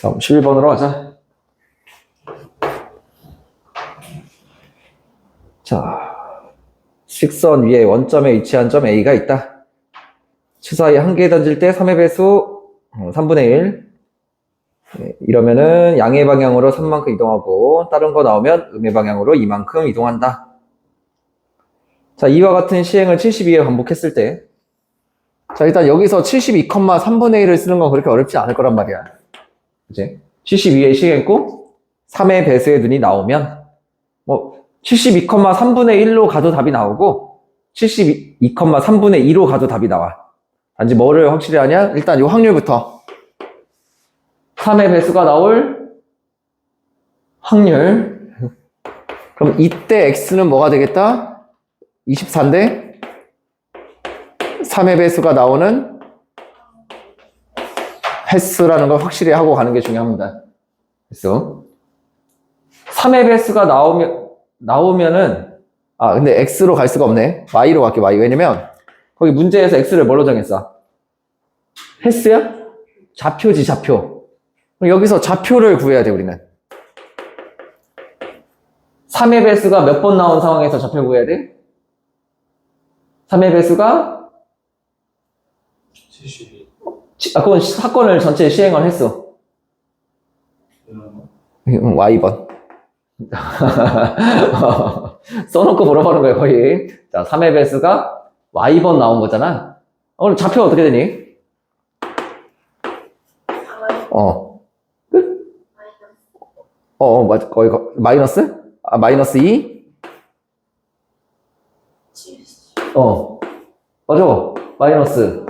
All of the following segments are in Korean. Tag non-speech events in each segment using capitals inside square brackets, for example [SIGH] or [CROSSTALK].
다음 11번으로 가자. 자, 식선 위에 원점에 위치한 점 A가 있다. 주사위 한 개 던질 때 3의 배수 어, 3분의 1. 네, 이러면은 양의 방향으로 3만큼 이동하고 다른 거 나오면 음의 방향으로 이만큼 이동한다. 자, 이와 같은 시행을 72회 반복했을 때 자, 일단 여기서 72,3분의 1을 쓰는 건 그렇게 어렵지 않을 거란 말이야. 그치? 72에 시행했고, 3의 배수의 눈이 나오면, 뭐, 72,3분의 1로 가도 답이 나오고, 72,3분의 2로 가도 답이 나와. 단지 뭐를 확실히 하냐? 일단 이 확률부터. 3의 배수가 나올 확률. 그럼 이때 x는 뭐가 되겠다? 24인데, 3의 배수가 나오는 횟수라는 걸 확실히 하고 가는 게 중요합니다. 횟수. 3의 배수가 나오면, 나오면은, 아, 근데 x로 갈 수가 없네. y로 갈게, y. 왜냐면, 거기 문제에서 x를 뭘로 정했어? 횟수야? 좌표지, 좌표. 그럼 여기서 좌표를 구해야 돼, 우리는. 3의 배수가 몇 번 나온 상황에서 좌표 구해야 돼? 3의 배수가 72. 지- 아, 그건 사건을 전체 시행을 했어. 응, Y번. [LAUGHS] 써놓고 물어보는 거예요, 거의. 자, 3의 배수가 Y번 나온 거잖아. 어, 그럼 좌표 어떻게 되니? 어. 끝? 어, 어, 맞, 거의, 거- 마이너스? 아, 마이너스 2? 어. 맞아. 마이너스.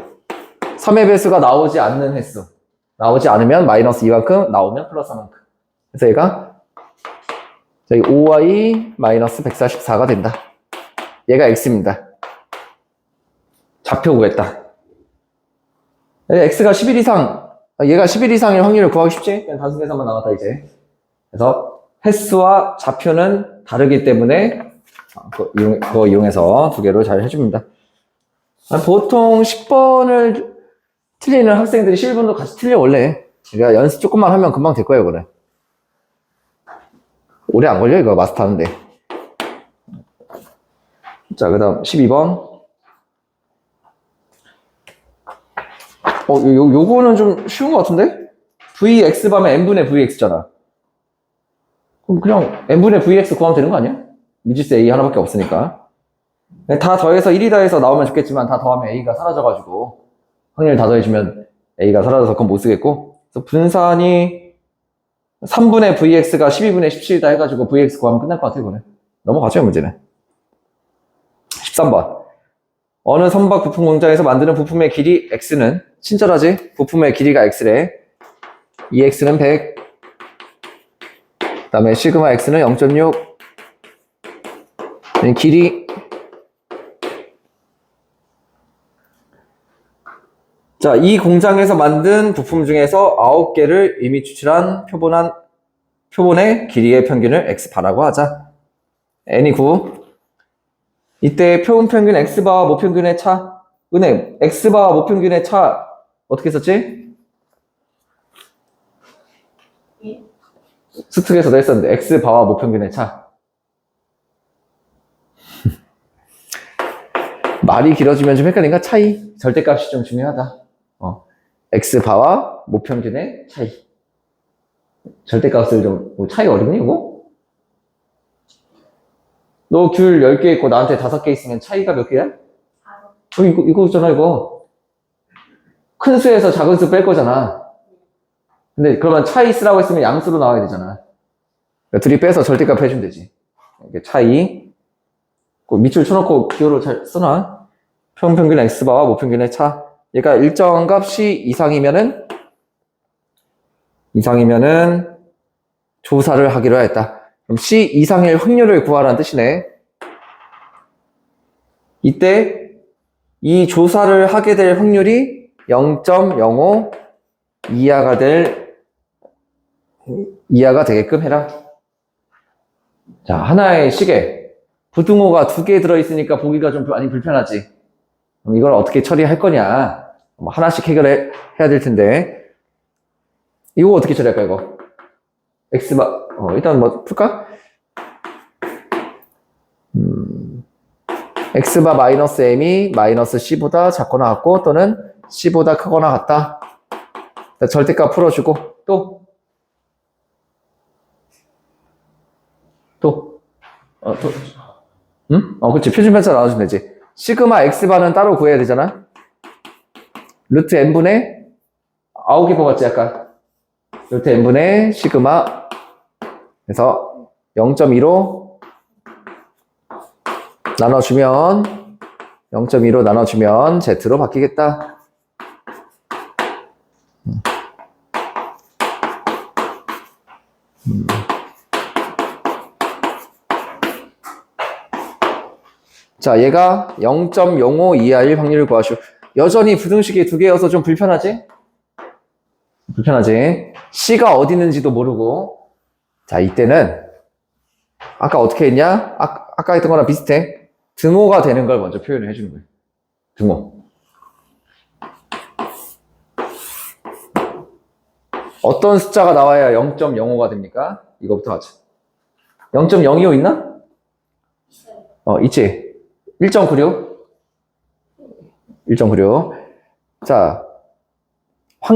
3의 배수가 나오지 않는 횟수. 나오지 않으면 마이너스 2만큼, 나오면 플러스 3만큼. 그래서 얘가 저희 5y 마이너스 144가 된다. 얘가 x입니다. 좌표 구했다. 네, x가 11 이상, 아, 얘가 11 이상일 확률을 구하기 쉽지? 그냥 단순 계산만 나왔다 이제. 그래서 횟수와 좌표는 다르기 때문에 아, 그거, 이용, 그거 이용 해서 두 개로 잘 해줍니다. 아, 보통 10번을 틀리는 학생들이 11번도 같이 틀려 원래. 그러니까 연습 조금만 하면 금방 될 거예요, 그래. 오래 안 걸려, 이거 마스터 하는데. 자, 그 다음 12번. 어, 요, 요- 요거는 좀 쉬운 것 같은데? vx 하면 n분의 vx잖아. 그럼 그냥 n분의 vx 구하면 되는 거 아니야? 미지수 a 하나밖에 없으니까. 다 더해서 1이 더해서 나오면 좋겠지만 다 더하면 a가 사라져가지고 확률 다 더해주면 a가 사라져서 그건 못 쓰겠고 그래서 분산이 3분의 vx가 12분의 17이다 해가지고 vx 구하면 끝날 것 같아요, 그래. 넘어가죠, 문제는. 13번. 어느 선박 부품 공장에서 만드는 부품의 길이 x는 친절하지? 부품의 길이가 x래. 2x는 100. 그 다음에 시그마 x는 0.6. 길이 자, 이 공장에서 만든 부품 중에서 9개를 이미 추출한 표본한, 표본의 길이의 평균을 x바라고 하자. n이 9. 이때 표본 평균 x바와 모평균의 차. 은혜, x바와 모평균의 차 어떻게 썼지? 스특에서도 했었는데, x바와 모평균의 차. [LAUGHS] 말이 길어지면 좀 헷갈린가? 차이. 절대값이 좀 중요하다. 어, x바와 모평균의 차이. 절대값을 좀, 뭐 차이 어렵니, 이거? 너 귤 10개 있고 나한테 5개 있으면 차이가 몇 개야? 어, 이거, 이거 있잖아, 이거. 큰 수에서 작은 수 뺄 거잖아. 근데 그러면 차이 쓰라고 했으면 양수로 나와야 되잖아. 그러니까 둘이 빼서 절대값 해주면 되지. 이게 차이. 그 밑줄 쳐놓고 기호로 잘 써놔. 평평균 x바와 모평균의 차. 얘가 일정 값 C 이상이면은, 이상이면은, 조사를 하기로 하였다. 그럼 C 이상일 확률을 구하라는 뜻이네. 이때, 이 조사를 하게 될 확률이 0.05 이하가 될, 이하가 되게끔 해라. 자, 하나의 시계. 부등호가 두 개 들어있으니까 보기가 좀 많이 불편하지. 이걸 어떻게 처리할 거냐? 뭐 하나씩 해결해, 해야 될 텐데. 이거 어떻게 처리할까, 이거? x바, 어, 일단 뭐, 풀까? 음, x바 마이너스 m이 마이너스 c보다 작거나 같고, 또는 c보다 크거나 같다. 자, 절대값 풀어주고, 또, 또, 어, 또, 응? 어, 그치. 표준 편차 나눠주면 되지. 시그마 x바는 따로 구해야 되잖아? 루트 n분의, 아홉 개 뽑았지, 약간. 루트 n분의 시그마. 그래서 0.2로 나눠주면, 0.2로 나눠주면 z로 바뀌겠다. 자, 얘가 0.05 이하일 확률을 구하시오. 여전히 부등식이 두 개여서 좀 불편하지? 불편하지? C가 어디 있는지도 모르고. 자, 이때는 아까 어떻게 했냐? 아, 아까 했던 거랑 비슷해. 등호가 되는 걸 먼저 표현을 해주는 거예요. 등호. 어떤 숫자가 나와야 0.05가 됩니까? 이거부터 하자. 0.025 있나? 어, 있지. 1.96. 1.96. 자, 확,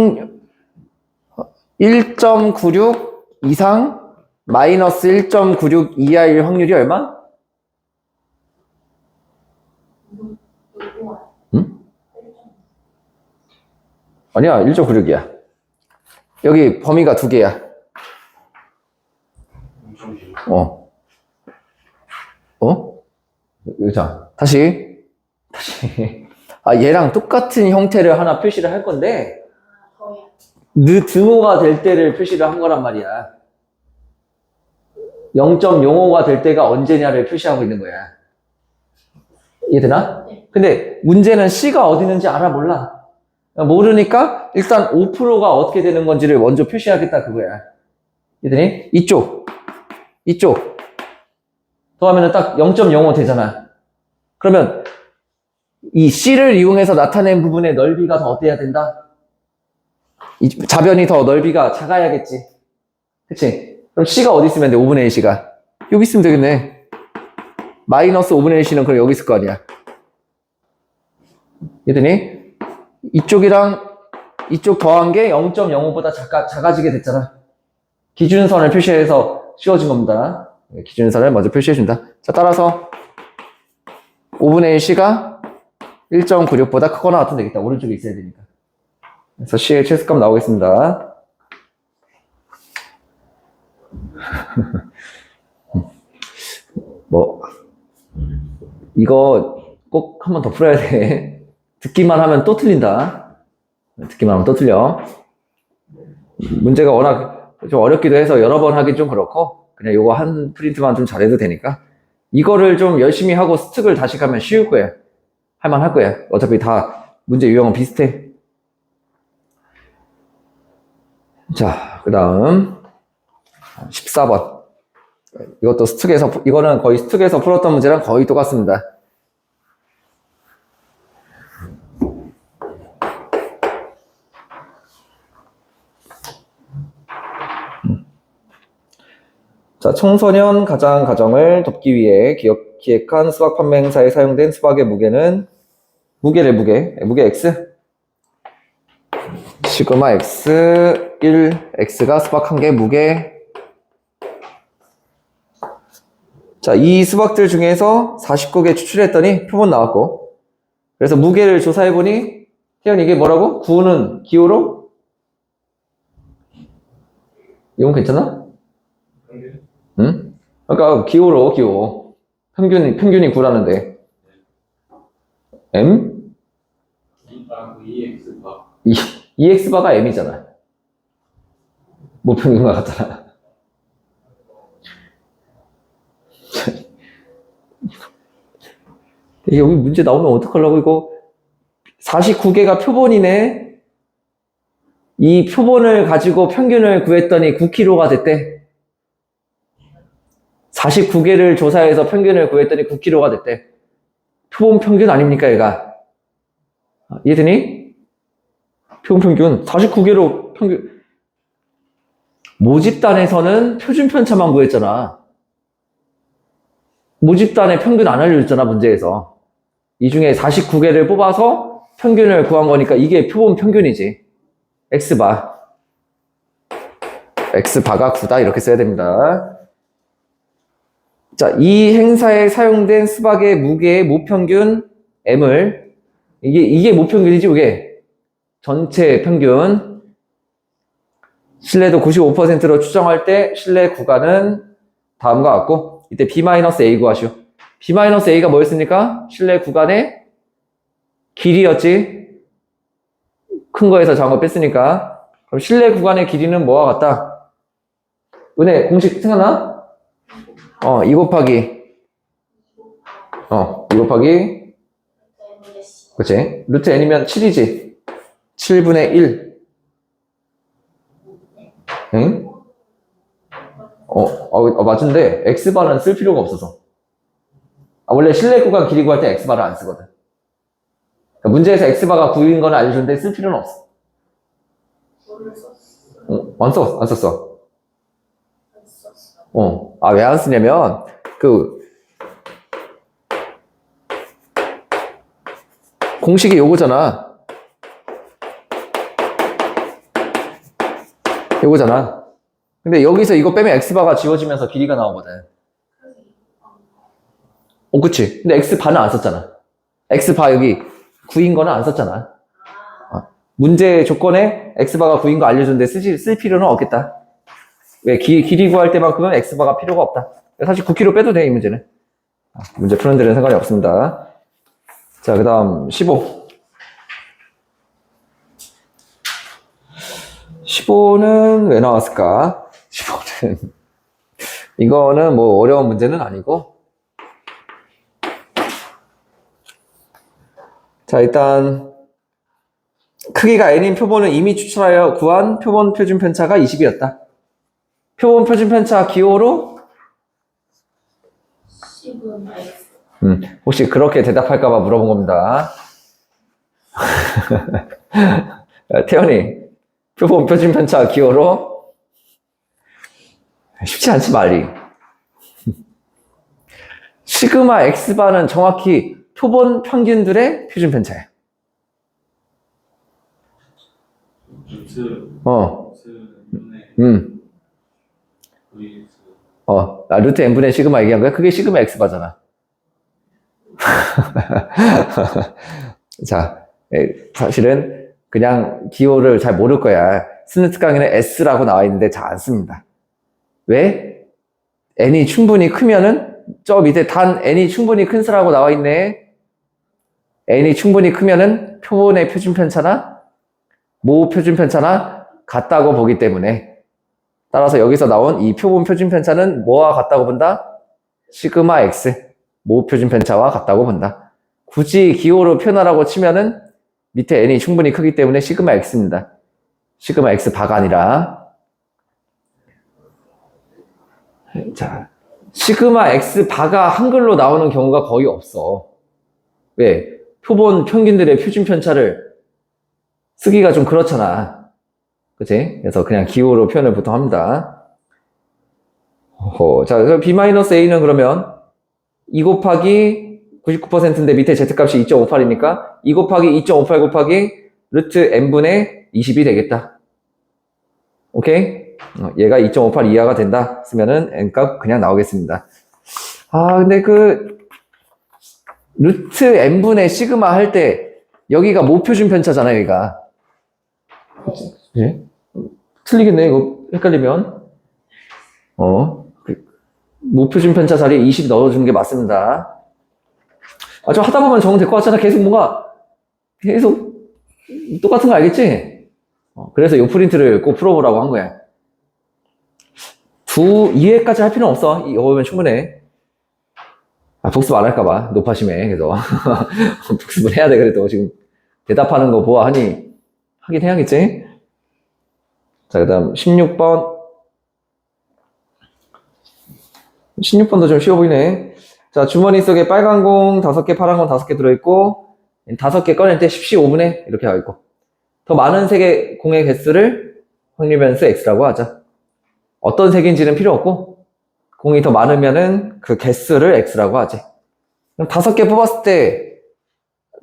1.96 이상 마이너스 1.96 이하일 확률이 얼마? 응? 아니야, 1.96이야. 여기 범위가 두 개야. 어. 어? 자, 다시. 다시. [LAUGHS] 아, 얘랑 똑같은 형태를 하나 표시를 할 건데, 거의 느 등호가 될 때를 표시를 한 거란 말이야. 0.05가 될 때가 언제냐를 표시하고 있는 거야. 이해되나? 네. 근데 문제는 C가 어디 있는지 알아 몰라. 모르니까 일단 5%가 어떻게 되는 건지를 먼저 표시하겠다 그거야. 이더니 이쪽, 이쪽 더하면 딱0.05 되잖아. 그러면 이 C를 이용해서 나타낸 부분의 넓이가 더 어때야 된다? 이 자변이 더 넓이가 작아야겠지. 그치? 그럼 C가 어디 있으면 돼? 5분의 1C가. 여기 있으면 되겠네. 마이너스 5분의 1C는 그럼 여기 있을 거 아니야. 이더니 이쪽이랑 이쪽 더한 게 0.05보다 작아, 작아지게 됐잖아. 기준선을 표시해서 씌워진 겁니다. 네, 기준선을 먼저 표시해준다. 자, 따라서 5분의 1C가 1.96보다 크거나 같으면 되겠다. 오른쪽에 있어야 되니까. 그래서 C의 최소값 나오겠습니다. [LAUGHS] 뭐, 이거 꼭 한 번 더 풀어야 돼. 듣기만 하면 또 틀린다. 듣기만 하면 또 틀려. 문제가 워낙 좀 어렵기도 해서 여러 번 하기 좀 그렇고, 그냥 요거 한 프린트만 좀 잘해도 되니까. 이거를 좀 열심히 하고 스틱을 다시 가면 쉬울 거야. 할만할 거야. 어차피 다 문제 유형은 비슷해. 자, 그 다음 14번. 이것도 스틱에서, 푸- 이거는 거의 스틱에서 풀었던 문제랑 거의 똑같습니다. 자, 청소년 가장 가정을 돕기 위해 기업, 기획한 수박 판매 행사에 사용된 수박의 무게는 무게를 무게, 무게 X 시그마 X 1 X가 수박 한 개 무게 자, 이 수박들 중에서 49개 추출했더니 표본 나왔고 그래서 무게를 조사해 보니 태연 이게 뭐라고? 9는 기호로? 이건 괜찮아? 응? 아까 기호로 기호 평균이 평균이 9라는데 M 아, 그 EX가 이 EX 바가 M이잖아. 모평균과 같잖아. [LAUGHS] 여기 문제 나오면 어떡하려고 이거 49개가 표본이네. 이 표본을 가지고 평균을 구했더니 9kg가 됐대. 49개를 조사해서 평균을 구했더니 9kg가 됐대. 표본 평균 아닙니까, 얘가? 아, 이해되니? 표본 평균 49개로 평균 모집단에서는 표준 편차만 구했잖아. 모집단의 평균 안 알려줬잖아, 문제에서. 이 중에 49개를 뽑아서 평균을 구한 거니까 이게 표본 평균이지. X바. X바가 9다. 이렇게 써야 됩니다. 자, 이 행사에 사용된 수박의 무게의 모평균 M을, 이게, 이게 모평균이지, 이게. 전체 평균. 신뢰도 95%로 추정할 때 신뢰 구간은 다음과 같고, 이때 B-A 구하시오. B-A가 뭐였습니까? 신뢰 구간의 길이였지. 큰 거에서 작은 거 뺐으니까. 그럼 신뢰 구간의 길이는 뭐와 같다? 은혜, 공식 생각나? 어, 2 곱하기. 어, 2 곱하기. 그치? 루트 n이면 7이지. 7분의 1. 응? 어, 어, 어, 맞은데, x바는 쓸 필요가 없어서. 아, 원래 실내 구간 길이 구할 때 x바를 안 쓰거든. 그러니까 문제에서 x바가 9인 건 알려주는데 쓸 필요는 없어. 어, 안 써, 안 썼어. 어, 아, 왜 안 쓰냐면, 그, 공식이 요거잖아. 요거잖아. 근데 여기서 이거 빼면 x바가 지워지면서 길이가 나오거든. 어, 그치. 근데 x바는 안 썼잖아. x바 여기 9인 거는 안 썼잖아. 어, 문제 조건에 x바가 9인 거 알려줬는데 쓰지, 쓸 필요는 없겠다. 왜 기, 길이 구할 때만큼은 x바가 필요가 없다. 사실 9kg 빼도 돼, 이 문제는. 아, 문제 푸는 데는 상관이 없습니다. 자, 그 다음 15. 15는 왜 나왔을까? 15는 [LAUGHS] 이거는 뭐 어려운 문제는 아니고 자 일단 크기가 n인 표본을 이미 추출하여 구한 표본 표준 편차가 20이었다. 표본 표준 편차 기호로 10은 X. 음, 혹시 그렇게 대답할까봐 물어본 겁니다. [LAUGHS] 태연이, 표본 표준 편차 기호로? 쉽지 않지, 말이. [LAUGHS] 시그마 X바는 정확히 표본 평균들의 표준 편차야. 루트 어, 루트 분의 음, 어, 나 루트 n분의 시그마 얘기한 거야? 그게 시그마 X바잖아. [LAUGHS] 자, 에, 사실은 그냥 기호를 잘 모를 거야. 스누트 강의는 S라고 나와 있는데 잘 안 씁니다. 왜? n이 충분히 크면은 저 밑에 단 n이 충분히 큰 수라고 나와 있네. n이 충분히 크면은 표본의 표준 편차나 모 표준 편차나 같다고 보기 때문에 따라서 여기서 나온 이 표본 표준 편차는 뭐와 같다고 본다? 시그마 x 모 표준 편차와 같다고 본다. 굳이 기호로 표현하라고 치면은 밑에 n이 충분히 크기 때문에 시그마 x입니다. 시그마 x 바가 아니라 자 시그마 x 바가 한글로 나오는 경우가 거의 없어. 왜? 표본 평균들의 표준 편차를 쓰기가 좀 그렇잖아. 그치? 그래서 그냥 기호로 표현을 보통 합니다. 어, 자, 그럼 B-A는 그러면 2 곱하기 99%인데 밑에 Z값이 2.58이니까 2 곱하기 2.58 곱하기 루트 n분의 20이 되겠다. 오케이? 어, 얘가 2.58 이하가 된다. 쓰면은 n값 그냥 나오겠습니다. 아, 근데 그 루트 n분의 시그마 할 때 여기가 모표준 편차잖아요, 여기가. 예? 틀리겠네, 이거 헷갈리면. 어, 그, 목표준 편차 자리에 20 넣어주는 게 맞습니다. 아, 좀 하다 보면 적응될 것 같잖아. 계속 뭔가, 계속 똑같은 거 알겠지? 어, 그래서 이 프린트를 꼭 풀어보라고 한 거야. 두, 2회까지 할 필요는 없어. 이거면 충분해. 아, 복습 안 할까봐. 높아심에. 그래서. [LAUGHS] 복습을 해야 돼. 그래도 지금 대답하는 거 보아하니 하긴 해야겠지? 자, 그 다음 16번. 16번도 좀 쉬워 보이네. 자, 주머니 속에 빨간 공 5개, 파란 공 5개 들어있고, 5개 꺼낼 때 15분의 이렇게 하고 있고. 더 많은 색의 공의 개수를 확률 변수 x라고 하자. 어떤 색인지는 필요 없고, 공이 더 많으면은 그 개수를 x라고 하지. 그럼 다섯 개 뽑았을 때,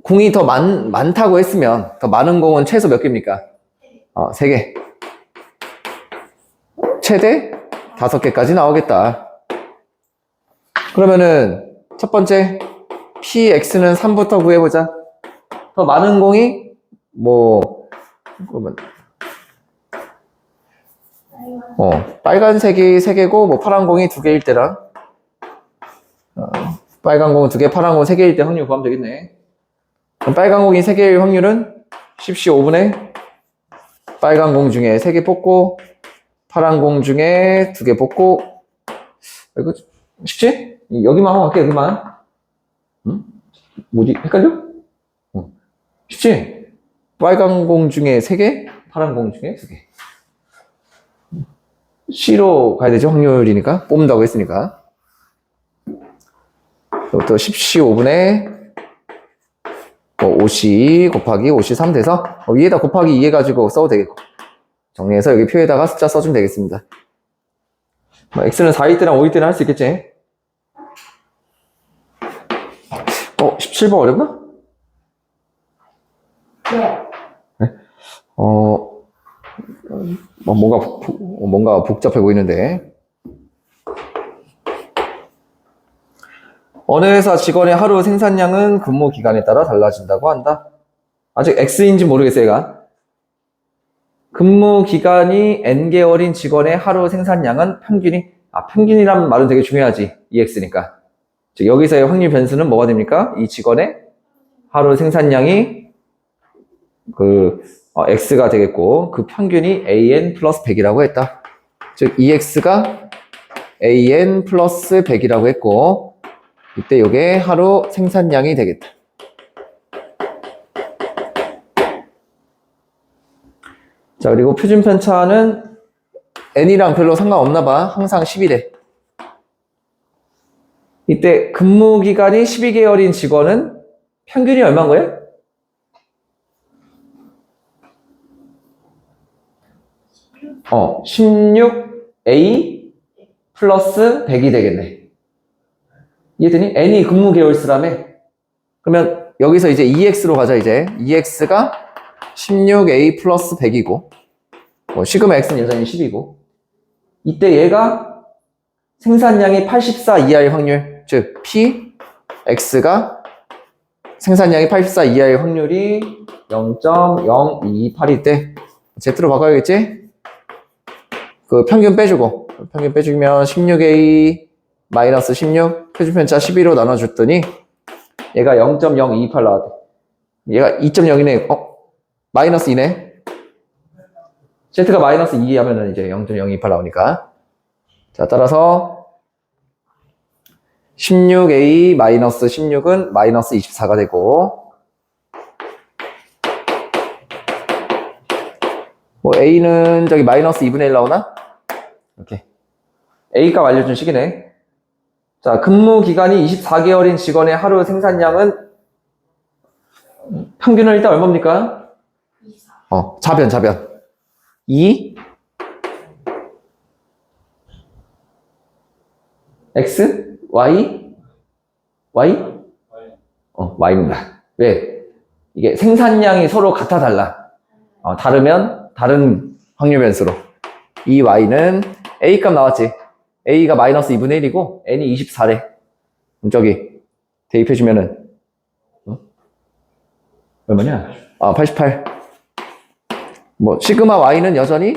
공이 더 많, 많다고 했으면, 더 많은 공은 최소 몇 개입니까? 어, 세 개. 최대 다섯 개까지 나오겠다. 그러면은, 첫 번째, px는 3부터 구해보자. 더 많은 공이, 뭐, 그러면, 어, 빨간색이 3 개고, 뭐, 파란 공이 2 개일 때랑, 어, 빨간 공은 2개, 파란 공은 3개일 때 확률 구하면 되겠네. 그럼 빨간 공이 3개일 확률은 10시 5분에 빨간 공 중에 3개 뽑고, 파란 공 중에 2개 뽑고, 이거 쉽지? 여기만 하고 갈게, 여기만. 응? 뭐지? 헷갈려? 어. 쉽지? 빨간 공 중에 3개, 파란 공 중에 2개. C로 가야 되죠, 확률이니까. 뽑는다고 했으니까. 이것도 10시 5분에 뭐 5시 곱하기 5시 3 돼서 어, 위에다 곱하기 2 해가지고 써도 되겠고. 정리해서 여기 표에다가 숫자 써주면 되겠습니다. 뭐 X는 4일 때랑 5일 때는 할 수 있겠지? 어, 17번 어렵나? 네. 어, 뭐 뭔가, 복- 뭔가 복잡해 보이는데. 어느 회사 직원의 하루 생산량은 근무 기간에 따라 달라진다고 한다. 아직 X인지 모르겠어요, 얘가. 근무 기간이 N개월인 직원의 하루 생산량은 평균이, 아, 평균이란 말은 되게 중요하지. EX니까. 즉, 여기서의 확률 변수는 뭐가 됩니까? 이 직원의 하루 생산량이 그, 어, x가 되겠고 그 평균이 an 플러스 100이라고 했다. 즉 ex가 an 플러스 100이라고 했고 이때 이게 하루 생산량이 되겠다. 자 그리고 표준 편차는 n이랑 별로 상관없나 봐. 항상 10이래. 이때 근무 기간이 12개월인 직원은 평균이 얼마인 거예요? 어, 16A 플러스 100이 되겠네. 이해되니? N이 근무 개월 수라며. 그러면 여기서 이제 EX로 가자, 이제. EX가 16A 플러스 100이고, 뭐, 시그마 X는 여전히 10이고, 이때 얘가 생산량이 84 이하일 확률, 즉, P, X가 생산량이 84 이하일 확률이 0.028일 때, Z로 바꿔야겠지? 그 평균 빼주고 평균 빼주면 16A 마이너스 16 표준편차 12로 나눠줬더니 얘가 0.028 나왔대 얘가 2.0이네 어? 마이너스 2네 Z가 마이너스 2 하면은 이제 0.028 나오니까 자 따라서 16A 마이너스 16은 마이너스 24가 되고 뭐 A는 저기 마이너스 2분의 1 나오나? 이렇게 A값 알려준 식이네. 자, 근무 기간이 24개월인 직원의 하루 생산량은 평균은 일단 얼마입니까? 24. 어, 자변, 자변. 2 X Y Y 어, Y입니다. 왜? 이게 생산량이 서로 같아 달라. 어, 다르면 다른 확률 변수로. 이 y는 a 값 나왔지. a가 마이너스 2분의 1이고 n이 24래. 그럼 저기 대입해주면은 어? 얼마냐? 아, 88. 뭐 시그마 y는 여전히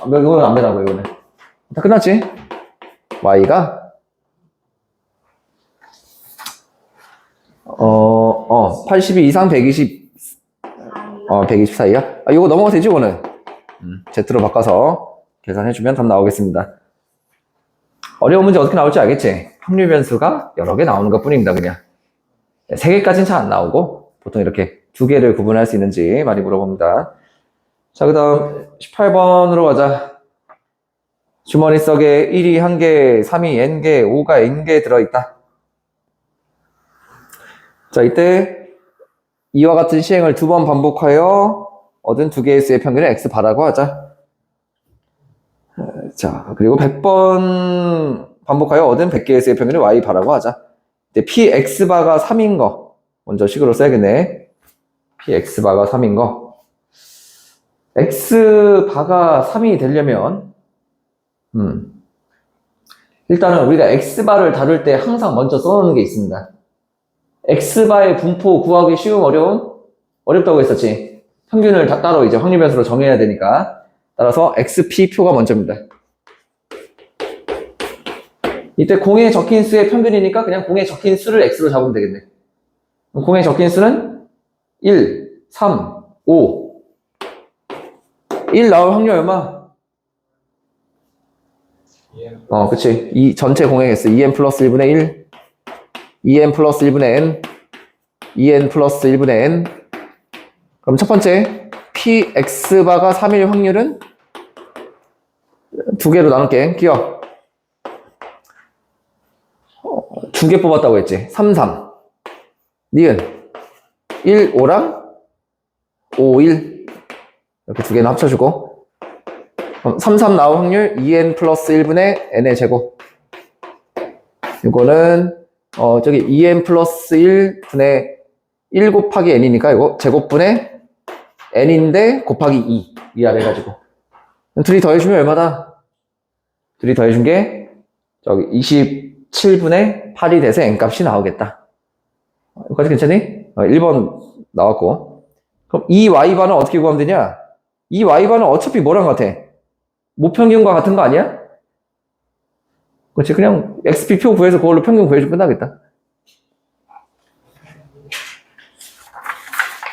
아, 이거는 안 되나고 이거는 다 끝났지? y가 어, 어, 82 이상 120 어, 124이야? 아, 이거 넘어가도 되지, 이거는? 음, Z로 바꿔서 계산해주면 답 나오겠습니다. 어려운 문제 어떻게 나올지 알겠지? 확률 변수가 여러 개 나오는 것 뿐입니다, 그냥. 세 개까지는 잘 안 나오고, 보통 이렇게 두 개를 구분할 수 있는지 많이 물어봅니다. 자, 그 다음 18번으로 가자. 주머니 속에 1이 1개, 3이 n개, 5가 n개 들어있다. 자, 이때 이와 같은 시행을 두 번 반복하여 얻은 두 개의 수의 평균을 x 바라고 하자. 자, 그리고 100번 반복하여 얻은 100개의 수의 평균을 y 바라고 하자. 이제 px 바가 3인 거 먼저 식으로 써야겠네. px 바가 3인 거. X 바가 3이 되려면 음. 일단은 우리가 x 바를 다룰 때 항상 먼저 써놓는 게 있습니다. x 바의 분포 구하기 쉬움 어려움 어렵다고 했었지. 평균을 다 따로 이제 확률 변수로 정해야 되니까 따라서 xp 표가 먼저입니다. 이때 공에 적힌 수의 평균이니까 그냥 공에 적힌 수를 x로 잡으면 되겠네. 공에 적힌 수는 1, 3, 5. 1 나올 확률 얼마? EM 어, 그치. 이 전체 공의 개수 2n 플러스 1분의 1, 2n 플러스 1분의 n, 2n 플러스 1분의 n. 그럼 첫 번째, px바가 3일 확률은 두 개로 나눌게. 기억. 두개 뽑았다고 했지. 3, 3. 니은. 1, 5랑 5, 1. 이렇게 두 개는 합쳐주고. 그럼 3, 3 나올 확률 2n 플러스 1분의 n의 제곱. 이거는, 어, 저기 2n 플러스 1분의 1 곱하기 n이니까 이거 제곱분의 n인데 곱하기 2. 위아래 해가지고. 둘이 더해주면 얼마다? 둘이 더해준 게, 저기 27분의 8이 돼서 n 값이 나오겠다. 어, 여기까지 괜찮니? 어, 1번 나왔고. 그럼 이 y바는 어떻게 구하면 되냐? 이 y바는 어차피 뭐랑 같아? 모평균과 같은 거 아니야? 그렇지 그냥 XP표 구해서 그걸로 평균 구해주면 끝나겠다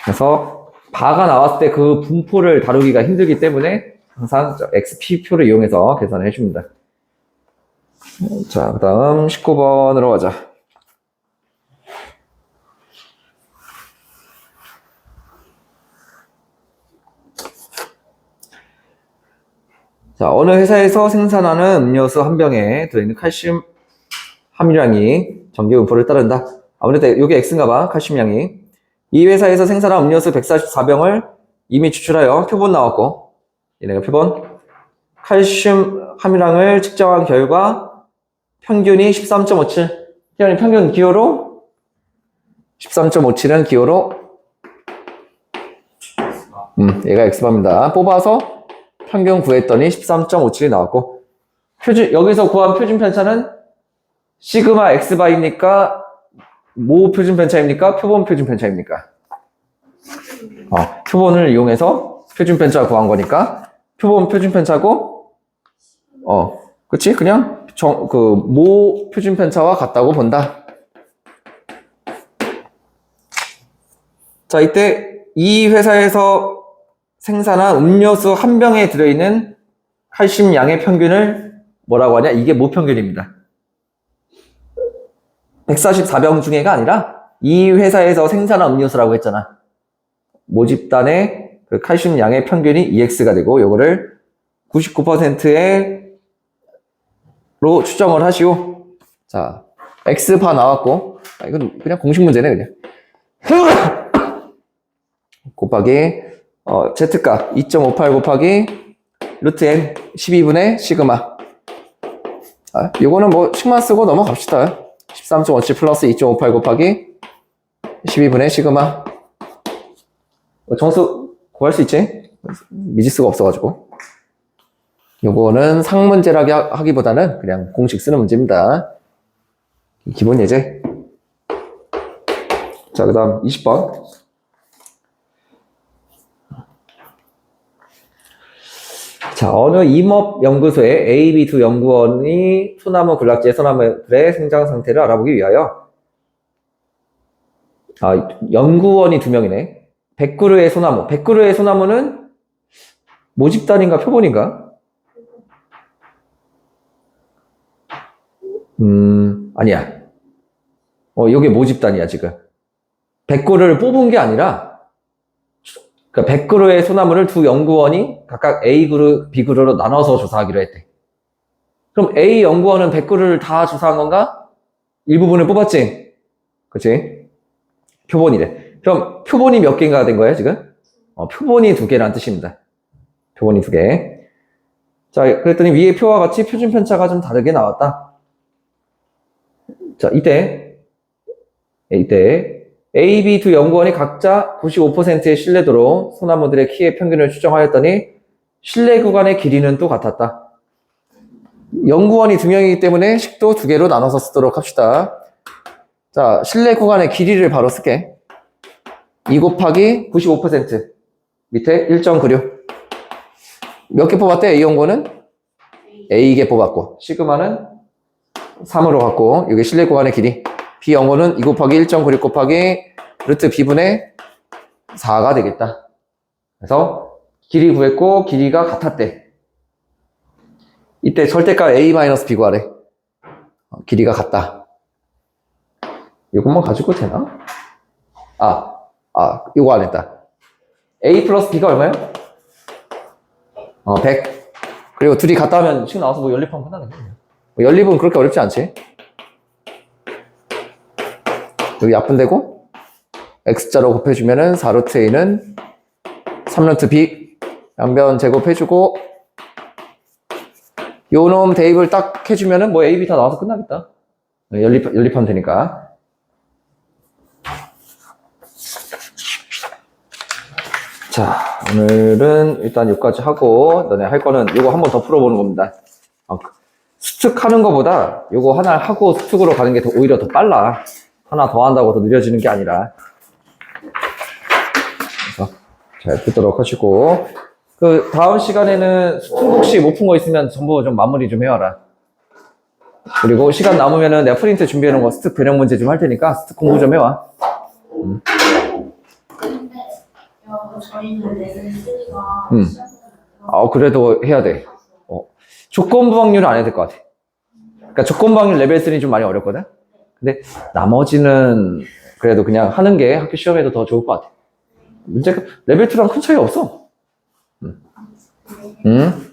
그래서 바가 나왔을 때 그 분포를 다루기가 힘들기 때문에 항상 저 XP표를 이용해서 계산을 해줍니다 자, 그 다음 19번으로 가자. 자, 어느 회사에서 생산하는 음료수 한 병에 들어있는 칼슘 함유량이 전기 분포를 따른다. 아무래도 이게 X인가 봐, 칼슘량이. 이 회사에서 생산한 음료수 144병을 이미 추출하여 표본 나왔고, 얘네가 표본. 칼슘 함유량을 측정한 결과 평균이 13.57. 희연이 평균 기호로 13.57은 기호로 음, 얘가 X바입니다. 뽑아서 평균 구했더니 13.57이 나왔고 표준 여기서 구한 표준 편차는 시그마 X바입니까? 모 표준 편차입니까? 표본 표준 편차입니까? 어, 표본을 이용해서 표준 편차 구한 거니까 표본 표준 편차고 어, 그치? 그냥 정, 그, 모 표준 편차와 같다고 본다. 자, 이때 이 회사에서 생산한 음료수 한 병에 들어있는 칼슘 양의 평균을 뭐라고 하냐? 이게 모평균입니다. 144병 중에가 아니라 이 회사에서 생산한 음료수라고 했잖아. 모집단의 그 칼슘 양의 평균이 EX가 되고 요거를 99%의 로 추정을 하시오. 자, X바 나왔고, 아, 이건 그냥 공식 문제네, 그냥. [LAUGHS] 곱하기, 어, Z값 2.58 곱하기 루트 N 12분의 시그마. 아, 요거는 뭐, 식만 쓰고 넘어갑시다. 13.57 플러스 2.58 곱하기 12분의 시그마. 뭐 정수 구할 수 있지? 미지수가 없어가지고. 요거는 상문제라고 하기보다는 그냥 공식 쓰는 문제입니다. 기본 예제. 자, 그 다음 20번. 자, 어느 임업연구소의 A, B 두 연구원이 소나무 군락지의 소나무들의 생장 상태를 알아보기 위하여 아, 연구원이 두 명이네. 100그루의 소나무. 100그루의 소나무는 모집단인가 표본인가? 음, 아니야. 어, 요게 모집단이야, 지금. 100그루를 뽑은 게 아니라, 그러니까 100그루의 소나무를 두 연구원이 각각 A그룹, B그룹으로 나눠서 조사하기로 했대. 그럼 A 연구원은 100그루를 다 조사한 건가? 일부분을 뽑았지? 그치? 표본이래. 그럼 표본이 몇 개인가 된 거야, 지금? 어, 표본이 두 개라는 뜻입니다. 표본이 두 개. 자, 그랬더니 위의 표와 같이 표준 편차가 좀 다르게 나왔다. 자, 이때, 이때, A, B 두 연구원이 각자 95%의 신뢰도로 소나무들의 키의 평균을 추정하였더니 신뢰 구간의 길이는 또 같았다. 연구원이 두 명이기 때문에 식도 두 개로 나눠서 쓰도록 합시다. 자, 신뢰 구간의 길이를 바로 쓸게. 2 곱하기 95% 밑에 1.96몇개 뽑았대? A 연구원은? A개 뽑았고 시그마는 3으로 갖고 이게 신뢰 구간의 길이 B 연구는 2 곱하기 1.96 곱하기 루트 B분의 4가 되겠다. 그래서 길이 구했고 길이가 같았대. 이때 절대값 A-B 구하래. 어, 길이가 같다. 이것만 가지고 되나? 아, 아, 이거 안 했다. A 플러스 B가 얼마요? 어, 100. 그리고 둘이 같다 하면 식 나와서 뭐 연립하면 끝나는 거예요. 뭐 연립은 그렇게 어렵지 않지? 여기 약분되고, X자로 곱해주면은 4루트 A는 3루트 B, 양변 제곱해주고, 요놈 대입을 딱 해주면은 뭐 A, B 다 나와서 끝나겠다. 네, 연립, 연립하면 되니까. 자, 오늘은 일단 여기까지 하고, 너네 할 거는 이거 한번 더 풀어보는 겁니다. 어, 수특 하는 것보다 이거 하나 하고 수특으로 가는 게 더, 오히려 더 빨라. 하나 더 한다고 더 느려지는 게 아니라. 그래서 잘 풀도록 하시고, 그 다음 시간에는 수특 혹시 못 푼 거 있으면 전부 좀 마무리 좀 해와라. 그리고 시간 남으면은 내가 프린트 놓은 거 스특 변형 문제 좀 할 테니까 스특 공부 좀 해와. 쓰니까 음. 아, 그래도 해야 돼. 어, 조건부 확률은 안 해도 될것 같아. 그러니까 조건부 확률 레벨 3는 좀 많이 어렵거든? 근데 나머지는 그래도 그냥 하는 게 학교 시험에도 더 좋을 것 같아. 문제가 레벨 2랑 큰 차이 없어. 응. 응?